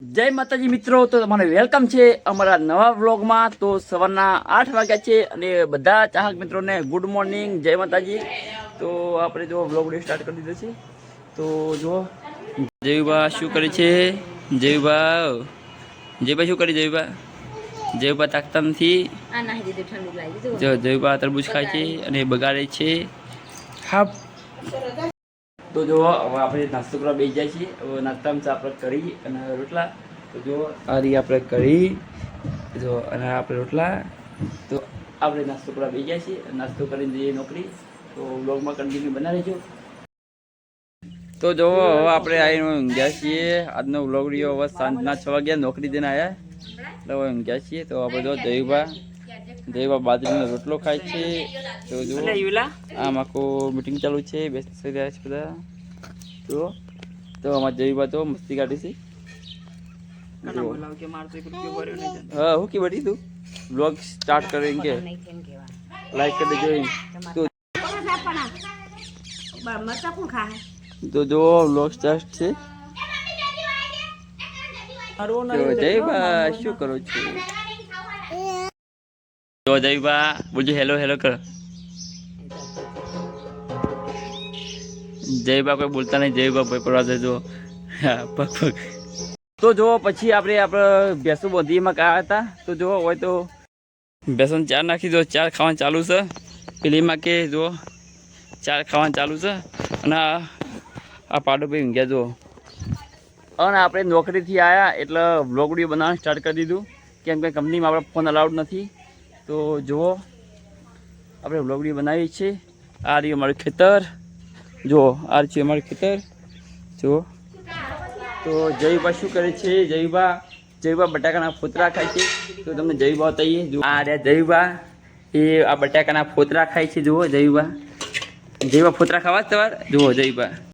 જય માતાજી મિત્રો તો તમારે વેલકમ છે અમારા નવા વ્લોગમાં. તો સવારના આઠ વાગ્યા છે અને બધા ચાહક મિત્રોને ગુડ મોર્નિંગ જય માતાજી. તો આપણે જો વ્લોગ સ્ટાર્ટ કરી દીધો છે. તો જો જયુબા શું કરે છે? જયુબા જયુબા શું કરે જયુબા જયુબા તાકતા નથી. જો જયુબા તરબૂચ ખાય છે અને બગાડે છે. હા. તો જો હવે આપણે નાસ્તો કરવા બેસી જાય છીએ. હવે નાસ્તામાં આપણે કરી અને રોટલા. તો જો આ રીતે આપણે કરી. જો અને આપણે રોટલા. તો આપણે નાસ્તો કરવા બેસી જાય છીએ. નાસ્તો કરીને જઈએ નોકરી. તો બ્લોગમાં કન્ટિન્યુ બના રહેજો. તો જો હવે આપણે આવીને ઊંઘ્યા છીએ. આજનો વ્લોગ રહ્યો હવે સાંજના છ વાગ્યા. નોકરી દેને આવ્યા એટલે હવે ઊંઘ્યા છીએ. તો આપણે જો જયુબા જયુબા બાજરીનો રોટલો ખાય છે. તો જુઓ. આમ આખું મીટિંગ ચાલુ છે બેસી રહ્યા છે બધા. તો તો આમાં જયુબા તો મસ્તી કાઢી છે. હા હું કે બધી તું? બ્લોગ સ્ટાર્ટ કરે કે. લાઈક કરી દેજો તો તો જો બ્લોગ સ્ટાર્ટ છે. જયબા શું કરો છો? તો જયબા બોલજો, હેલો હેલો, કર. જયબા કોઈ બોલતા નહીં. જયબા ભાઈ, પડવા દેજો. પગ પગ. તો જુઓ, પછી આપણે આપણે ભેંસો બોધીમાં કાયા હતા? તો જુઓ, હોય તો ભેંસોને ચાર નાખી દો. ચાર ખાવાનું ચાલુ છે. પેલીમાં કે, જુઓ, ચાર ખાવાનું ચાલુ છે. અને આ પાડો ભાઈ ઊંઘ્યા, જુઓ. અને આપણે નોકરીથી આવ્યા એટલે બ્લોગ બનાવવાનું સ્ટાર્ટ કરી દીધું. કેમ કે કંપનીમાં આપણે ફોન અલાઉડ નથી. તો જુઓ, આપણે વ્લોગડી બનાવીએ છીએ આ રહ્યું અમારું ખેતર. જુઓ, આ છે અમારું ખેતર. જુઓ. તો જયબા શું કરે છે? જયબા જયબા બટાકાના ફોતરા ખાય છે. તો તમને જયબા બતાવીએ. જુઓ. આ રહ્યા જયબા એ આ બટાકાના ફોતરા ખાય છે. જુઓ જયબા જયબા ફોતરા ખાવા જ તમારે? જુઓ જયબા